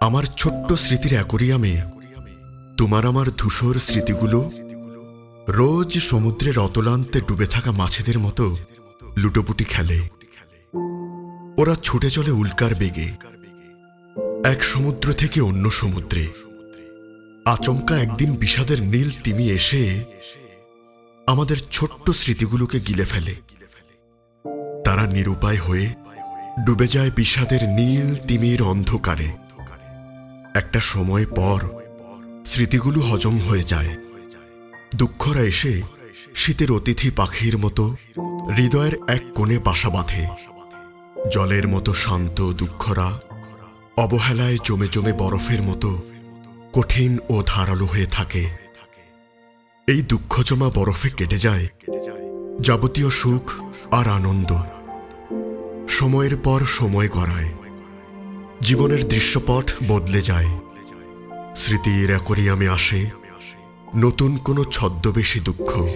আমার ছোট্ট স্মৃতির অ্যাকোরিয়ামে তোমার আমার ধূসর স্মৃতিগুলো রোজ সমুদ্রের অতলান্তে ডুবে থাকা মাছেদের মতো লুটোপুটি খেলে। ওরা ছুটে চলে উল্কার বেগে, এক সমুদ্র থেকে অন্য সমুদ্রে। আচমকা একদিন বিষাদের নীল তিমি এসে আমাদের ছোট্ট স্মৃতিগুলোকে গিলে ফেলে। তারা নিরুপায় হয়ে ডুবে যায় বিষাদের নীল তিমির অন্ধকারে। একটা সময় পর স্মৃতিগুলো হজম হয়ে যায়। দুঃখরা এসে শীতের অতিথি পাখির মতো হৃদয়ের এক কোণে বাসা বাঁধে। জলের মতো শান্ত দুঃখরা অবহেলায় জমে জমে বরফের মতো কঠিন ও ধারালো হয়ে থাকে। এই দুঃখ জমা বরফে কেটে যায়। যাবতীয় সুখ আর আনন্দ। সময়ের পর সময় গড়ায়। জীবনের দৃশ্যপট বদলে যায়। স্মৃতির অ্যাকোরিয়ামে আসে নতুন কোনো ছদ্মবেশী দুঃখ।